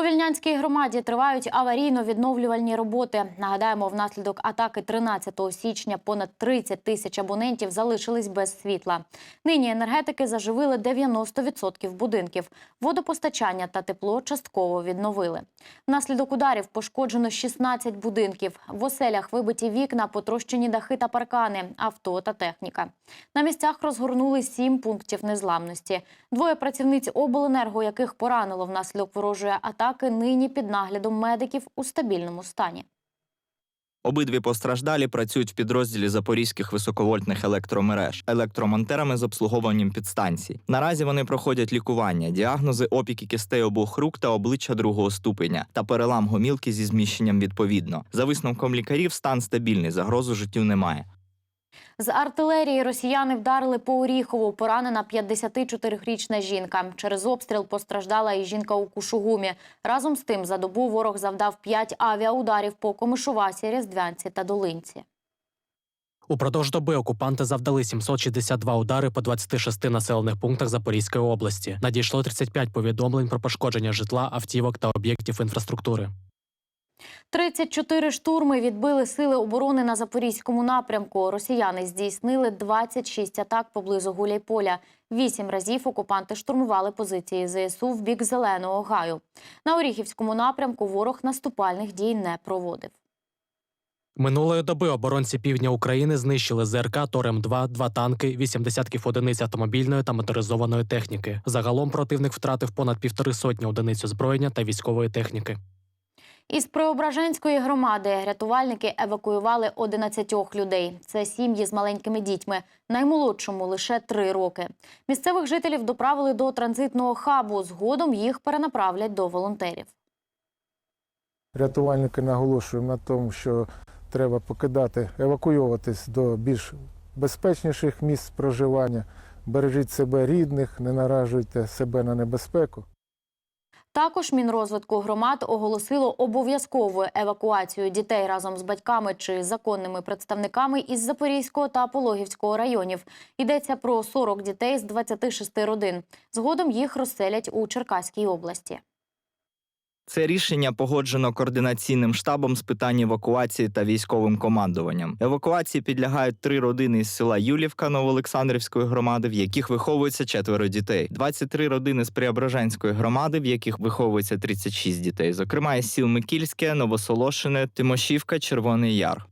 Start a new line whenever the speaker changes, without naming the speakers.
У Вільнянській громаді тривають аварійно-відновлювальні роботи. Нагадаємо, внаслідок атаки 13 січня понад 30 тисяч абонентів залишились без світла. Нині енергетики заживили 90% будинків. Водопостачання та тепло частково відновили. Внаслідок ударів пошкоджено 16 будинків. В оселях вибиті вікна, потрощені дахи та паркани, авто та техніка. На місцях розгорнули сім пунктів незламності. Двоє працівниць обленерго, яких поранило внаслідок ворожої атаки, нині під наглядом медиків у стабільному стані.
Обидві постраждалі працюють в підрозділі запорізьких високовольтних електромереж, електромонтерами з обслуговуванням підстанцій. Наразі вони проходять лікування, діагнози опіки кістей обох рук та обличчя другого ступеня та перелам гомілки зі зміщенням відповідно. За висновком лікарів, стан стабільний, загрозу життю немає.
З артилерії росіяни вдарили по Оріхову. Поранена 54-річна жінка. Через обстріл постраждала і жінка у Кушугумі. Разом з тим, за добу ворог завдав 5 авіаударів по Комишувасі, Різдвянці та Долинці.
Упродовж доби окупанти завдали 762 удари по 26 населених пунктах Запорізької області. Надійшло 35 повідомлень про пошкодження житла, автівок та об'єктів інфраструктури.
34 штурми відбили сили оборони на запорізькому напрямку. Росіяни здійснили 26 атак поблизу Гуляйполя. Вісім разів окупанти штурмували позиції ЗСУ в бік Зеленого гаю. На Оріхівському напрямку ворог наступальних дій не проводив.
Минулої доби оборонці півдня України знищили ЗРК Торем-2, два танки, вісім десятків одиниць автомобільної та моторизованої техніки. Загалом противник втратив понад півтори сотні одиниць озброєння та військової техніки.
Із Преображенської громади рятувальники евакуювали 11 людей. Це сім'ї з маленькими дітьми. Наймолодшому лише три роки. Місцевих жителів доправили до транзитного хабу. Згодом їх перенаправлять до волонтерів.
Рятувальники наголошують на тому, що треба покидати, евакуюватись до більш безпечніших місць проживання. Бережіть себе рідних, не наражуйте себе на небезпеку.
Також Мінрозвитку громад оголосило обов'язкову евакуацію дітей разом з батьками чи законними представниками із Запорізького та Пологівського районів. Йдеться про 40 дітей з 26 родин. Згодом їх розселять у Черкаській області.
Це рішення погоджено координаційним штабом з питань евакуації та військовим командуванням. Евакуації підлягають три родини із села Юлівка Новоолександрівської громади, в яких виховується четверо дітей, 23 родини з Преображенської громади, в яких виховується 36 дітей, зокрема із сіл Микільське, Новосолошине, Тимошівка, Червоний Яр.